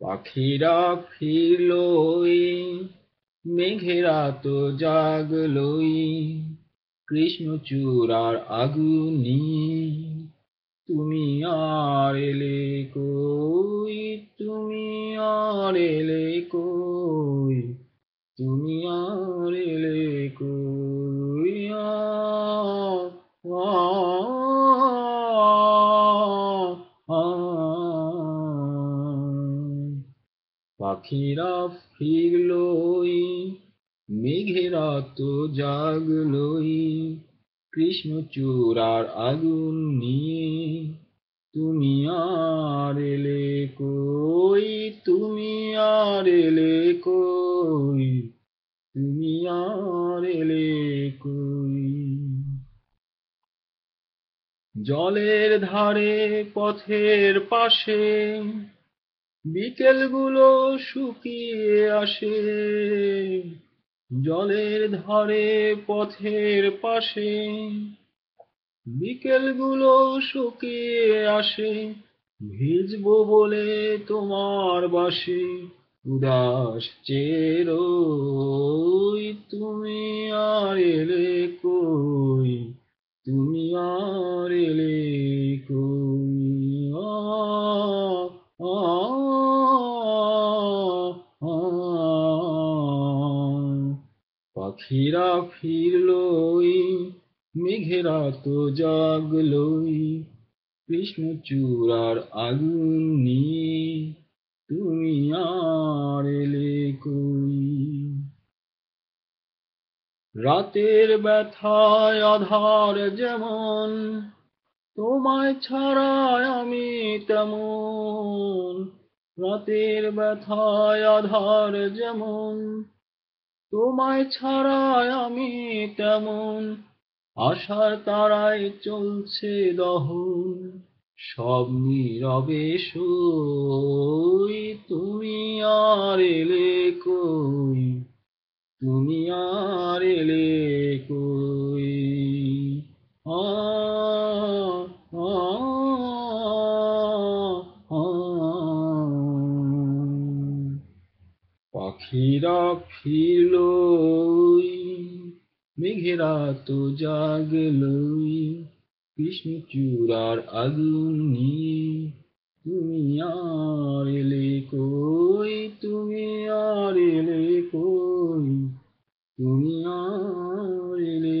পাখিরা ফিরলই মেঘেরা তো জাগলই কৃষ্ণচূড়ার আগুন নিয়ে তুমি আর এলে কই? তুমি আর এলে কই? তুমি আর এলে কই। পাখিরা ফিরলই মেঘেরা তো জাগলই কৃষ্ণচূড়ার আগুন নিয়ে। তুমি আর এলে কই? তুমি আর এলে কই? তুমি আর এলে কই? জলের ধারে পথের পাশে বিকেলগুলো শুকিয়ে আসে। জলের ধারে পথের পাশে বিকেলগুলো শুকিয়ে আসে ভিজবো বলে তোমার বাসে। উদাস চেরোই তুমি আর এলে কই? তুমি আর এলে কই? আ, আ, আ, পাখিরা ফিরলই, মেঘেরা তো জাগলই। কৃষ্ণচূড়ার আগুন নিয়ে তুমি আর এলে কই? রাতের ব্যথায় আধার যেমন, তোমায় ছাড়ায় আমি তেমন। রাতের ব্যথায় আধার যেমন তোমায় ছাড়ায় আমি তেমন, আশার তারায় চলছে দহন, সব নীরবে সই তুমি আর এলে কই? তুমি আর এলে কই? আ পাখিরা ফিরলই মেঘেরা তো জাগলই। কৃষ্ণচূড়ার আগুন নিয়ে তুমি আর এলে কই? তুমি আর এলে কই? তুমি আর এলে